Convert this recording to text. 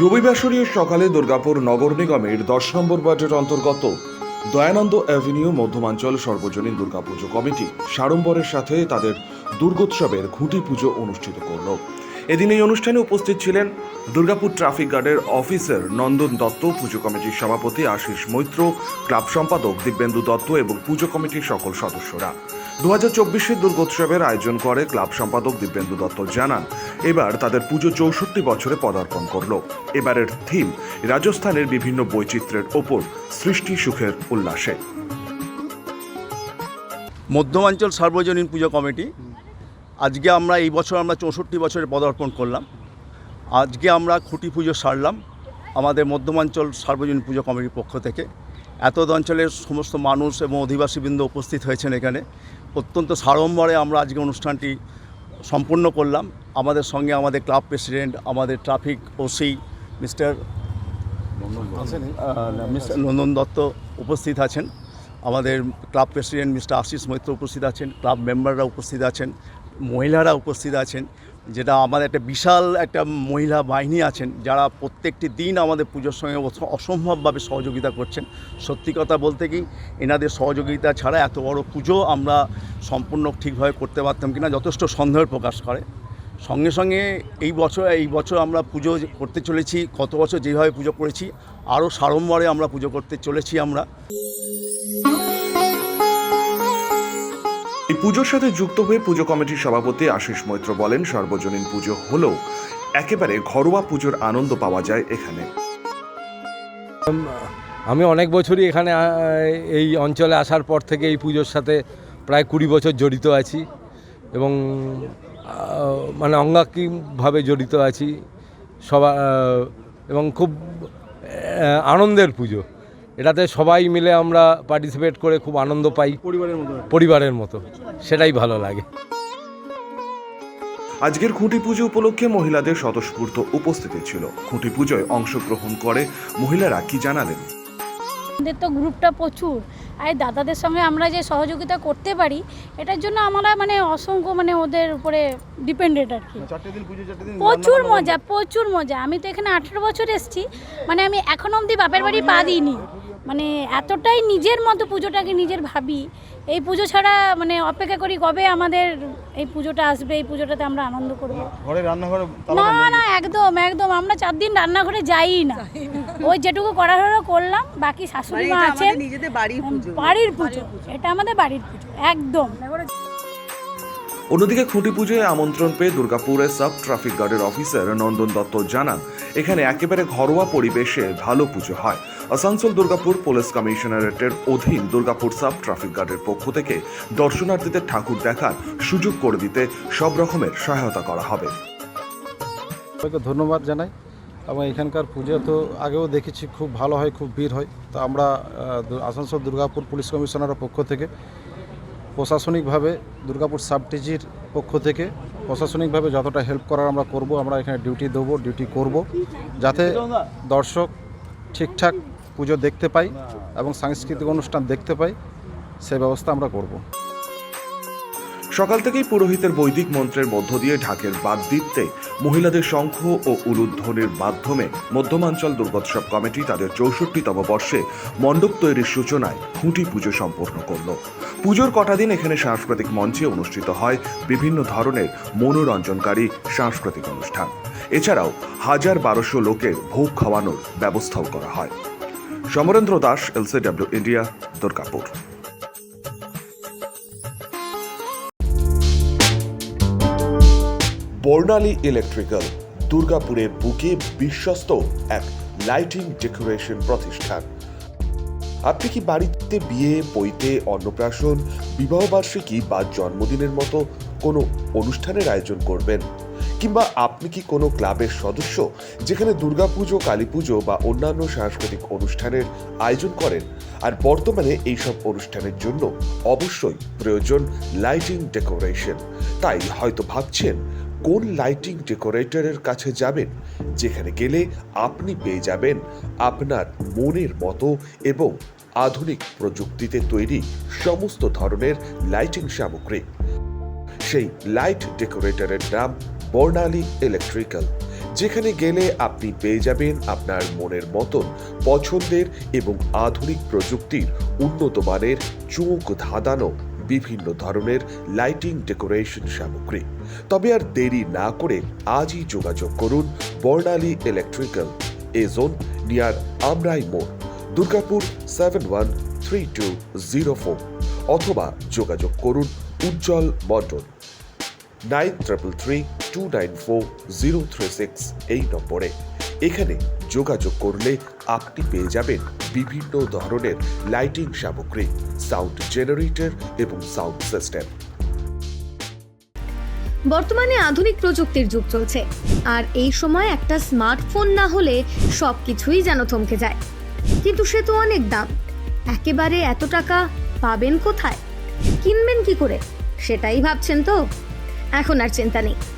রবিবাসরীয় সকালে দুর্গাপুর নগর নিগমের দশ নম্বর ওয়ার্ডের অন্তর্গত দয়ানন্দ অ্যাভিনিউ মধ্যমাঞ্চল সর্বজনীন দুর্গাপুজো কমিটি সাড়ম্বরের সাথে তাদের দুর্গোৎসবের খুঁটি পুজো অনুষ্ঠিত করল। এদিন এই অনুষ্ঠানে উপস্থিত ছিলেন দুর্গাপুর ট্রাফিক গার্ডের অফিসার নন্দন দত্ত, পুজো কমিটির সভাপতি আশিস মৈত্র, ক্লাব সম্পাদক দিব্যেন্দু দত্ত এবং পুজো কমিটির সকল সদস্যরা। দু হাজার চব্বিশের দুর্গোৎসবের আয়োজন করে ক্লাব সম্পাদক দিব্যেন্দু দত্ত জানান, এবার তাদের পুজো চৌষট্টি বছরে পদার্পণ করল। এবারের থিম, রাজস্থানের বিভিন্ন বৈচিত্র্যের ওপর সৃষ্টি সুখের উল্লাসে। মধ্যমাঞ্চল সার্বজনীন পুজো কমিটি, আজকে আমরা এই বছর আমরা চৌষট্টি বছরে পদার্পণ করলাম। আজকে আমরা খুঁটি পুজো সারলাম আমাদের মধ্যমাঞ্চল সার্বজনীন পুজো কমিটির পক্ষ থেকে। এত অঞ্চলের সমস্ত মানুষ এবং অধিবাসীবৃন্দ উপস্থিত হয়েছেন এখানে। অত্যন্ত সাড়ম্বরে আমরা আজকে অনুষ্ঠানটি সম্পূর্ণ করলাম। আমাদের সঙ্গে আমাদের ক্লাব প্রেসিডেন্ট আমাদের traffic OC mister mister Nandan Dutta উপস্থিত আছেন। আমাদের club president mister Ashis Maitra উপস্থিত আছেন। ক্লাব মেম্বাররা উপস্থিত আছেন। মহিলারা উপস্থিত আছেন। যেটা আমাদের একটা বিশাল একটা মহিলা বাহিনী আছেন, যারা প্রত্যেকটি দিন আমাদের পুজোর সঙ্গে অস- অসম্ভবভাবে সহযোগিতা করছেন। সত্যি কথা বলতে কি, এনাদের সহযোগিতা ছাড়া এত বড় পুজো আমরা সম্পূর্ণ ঠিকভাবে করতে পারতাম কিনা যথেষ্ট সন্দেহের প্রকাশ করে। সঙ্গে সঙ্গে এই বছর এই বছর আমরা পুজো করতে চলেছি, কত বছর যেভাবে পুজো করেছি, আরও সাড়ম্বরে আমরা পুজো করতে চলেছি আমরা। এই পুজোর সাথে যুক্ত হয়ে পুজো কমিটির সভাপতি আশিস মৈত্র বলেন, সর্বজনীন পুজো হলেও একেবারে ঘরোয়া পুজোর আনন্দ পাওয়া যায় এখানে। আমি অনেক বছরই এখানে এই অঞ্চলে আসার পর থেকে এই পুজোর সাথে প্রায় কুড়ি বছর জড়িত আছি এবং মানে অঙ্গাঙ্গিভাবে জড়িত আছি। সবা এবং খুব আনন্দের পুজো। এটাতে সবাই মিলে আমরা পার্টিসিপেট করে খুব আনন্দ পাই। পরিবারের মতো পরিবারের মতো। সেটাই ভালো লাগে। আজকের খুঁটি পুজো উপলক্ষে মহিলাদের স্বতঃস্ফূর্ত উপস্থিতি ছিল। খুঁটি পুজোয় অংশগ্রহণ করে মহিলারা কি জানালেন? আমাদের তো গ্রুপটা প্রচুর। আর দাদাদের সঙ্গে আমরা যে সহযোগিতা করতে পারি এটার জন্য আমরা মানে অসংখ্য মানে ওদের উপরে ডিপেন্ডেন্ট আর কি। চারটে দিন পুজো চারটে দিন প্রচুর মজা প্রচুর মজা। আমি তো এখানে আঠেরো বছর এসেছি মানে আমি এখনও অবধি বাপের বাড়ি পা দিইনি। মানে এতটাই নিজের মতো পুজোটাকে নিজের ভাবি। এই পুজো ছাড়া মানে অপেক্ষা করি কবে আমাদের এই পুজোটা আসবে এই পুজোটাতে আমরা আনন্দ করব। ঘরে রান্নাঘরে না না একদম একদম। আমরা চার দিন রান্নাঘরে যাই না। ওই যেটুকু করার হলো করলাম বাকি শাশুড়ি মা আছে বাড়ির পুজো। বাড়ির পুজো। এটা আমাদের বাড়ির পুজো একদম। অন্যদিকে খুঁটি পুজোয় আমন্ত্রণ পেয়ে দুর্গাপুরের সাব ট্রাফিক গার্ডের অফিসার নন্দন দত্ত জানান, এখানে একেবারে ঘরোয়া পরিবেশে ভালো পুজো হয়। আসানসোল দুর্গাপুর পুলিশ কমিশনারেটের অধীন দুর্গাপুর সাব ট্রাফিক গার্ডের পক্ষ থেকে দর্শনার্থীদের ঠাকুর দেখার সুযোগ করে দিতে সব রকমের সহায়তা করা হবে। ধন্যবাদ জানাই। এবং এখানকার পুজো তো আগেও দেখেছি, খুব ভালো হয়, খুব ভিড় হয়। তো আমরা আসানসোল দুর্গাপুর পুলিশ কমিশনারের পক্ষ থেকে প্রশাসনিকভাবে দুর্গাপুর সাব ডিজির পক্ষ থেকে প্রশাসনিকভাবে যতটা হেল্প করার আমরা করব, আমরা এখানে ডিউটি দেবো, ডিউটি করব, যাতে দর্শক ঠিকঠাক পুজো দেখতে পাই এবং সাংস্কৃতিক অনুষ্ঠান দেখতে পাই সেই ব্যবস্থা আমরা করব। সকাল থেকেই পুরোহিতের বৈদিক মন্ত্রের মধ্য দিয়ে ঢাকের বাদ দিতে মহিলাদের শঙ্খ ও উলুধ্বনির মাধ্যমে মধ্যমাঞ্চল দুর্গোৎসব কমিটি তাদের চৌষট্টিতম বর্ষে মণ্ডপ তৈরির সূচনায় খুঁটি পুজো সম্পন্ন করল। পুজোর কটা দিন এখানে সাংস্কৃতিক মঞ্চে অনুষ্ঠিত হয় বিভিন্ন ধরনের মনোরঞ্জনকারী সাংস্কৃতিক অনুষ্ঠান। এছাড়াও হাজার বারোশো লোকের ভোগ খাওয়ানোর ব্যবস্থাও করা হয়। Samarendra Das LCW India Durgapur. Barnali electrical দুর্গাপুরের বুকে বিশ্বস্ত এক লাইটিং ডেকোরেশন প্রতিষ্ঠান। আপনি কি বাড়িতে বিয়ে পৈতে অন্নপ্রাশন বিবাহবার্ষিকী বা জন্মদিনের মতো কোনো অনুষ্ঠানের আয়োজন করবেন? কিংবা আপনি কি কোনো ক্লাবের সদস্য যেখানে দুর্গাপুজো কালী পুজো বা অন্যান্য সাংস্কৃতিক অনুষ্ঠানের আয়োজন করেন? আর বর্তমানে এইসব অনুষ্ঠানের জন্য অবশ্যই প্রয়োজন লাইটিং ডেকোরেশন তাই হয়তো ভাবছেন কোন লাইটিং ডেকোরেটরের কাছে যাবেন? যেখানে গেলে আপনি পেয়ে যাবেন আপনার মনের মতো এবং আধুনিক প্রযুক্তিতে তৈরি সমস্ত ধরনের লাইটিং সামগ্রী। সেই লাইট ডেকোরেটরের নাম বর্ণালী ইলেকট্রিক্যাল যেখানে গেলে আপনি পেয়ে যাবেন আপনার মনের মতন পছন্দের এবং আধুনিক প্রযুক্তির উন্নত মানের চোখ ধাঁধানো বিভিন্ন ধরনের লাইটিং ডেকোরেশন সামগ্রী। তবে আর দেরি না করে আজই যোগাযোগ করুন Barnali electrical A zone near Amrai মোড়, Durgapur seven one three two zero four অথবা যোগাযোগ করুন Ujjwal Mondal nine triple three two nine four zero three six এই নম্বরে। এখানে যোগাযোগ করলে আপনি পেয়ে যাবেন বিভিন্ন ধরনের লাইটিং সামগ্রী সাউন্ড জেনারেটর এবং সাউন্ড সিস্টেম বর্তমানে আধুনিক প্রযুক্তির যুগ চলছে, আর এই সময় একটা স্মার্টফোন না হলে সব কিছুই যেন থমকে যায়। কিন্তু সে তো অনেক দাম, একেবারে এত টাকা পাবেন কোথায়? কিনবেন কি করে? সেটাই ভাবছেন তো? এখন আর চিন্তা নেই।